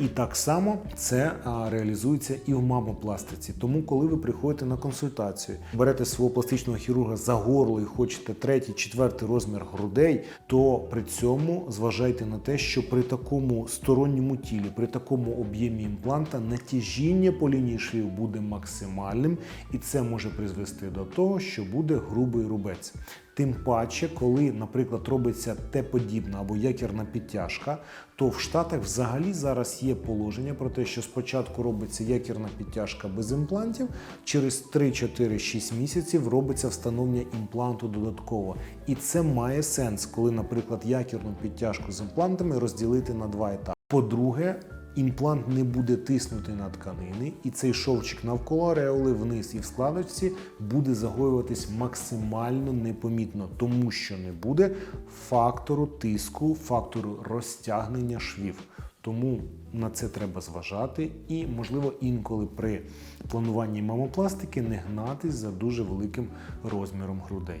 І так само це реалізується і в мамопластиці. Тому, коли ви приходите на консультацію, берете свого пластичного хірурга за горло і хочете третій, четвертий розмір грудей, то при цьому зважайте на те, що при такому сторонньому тілі, при такому об'ємі імпланта натяжіння по лінії швів буде максимальним, і це може призвести до того, що буде грубий рубець. Тим паче, коли, наприклад, робиться Т-подібна або якірна підтяжка, то в Штатах взагалі зараз є положення про те, що спочатку робиться якірна підтяжка без імплантів, через 3-4-6 місяців робиться встановлення імпланту додатково. І це має сенс, коли, наприклад, якірну підтяжку з імплантами розділити на два етапи. По-друге, імплант не буде тиснути на тканини, і цей шовчик навколо ареоли вниз і в складочці буде загоюватись максимально непомітно, тому що не буде фактору тиску, фактору розтягнення швів. Тому на це треба зважати, і можливо інколи при плануванні мамопластики не гнатись за дуже великим розміром грудей.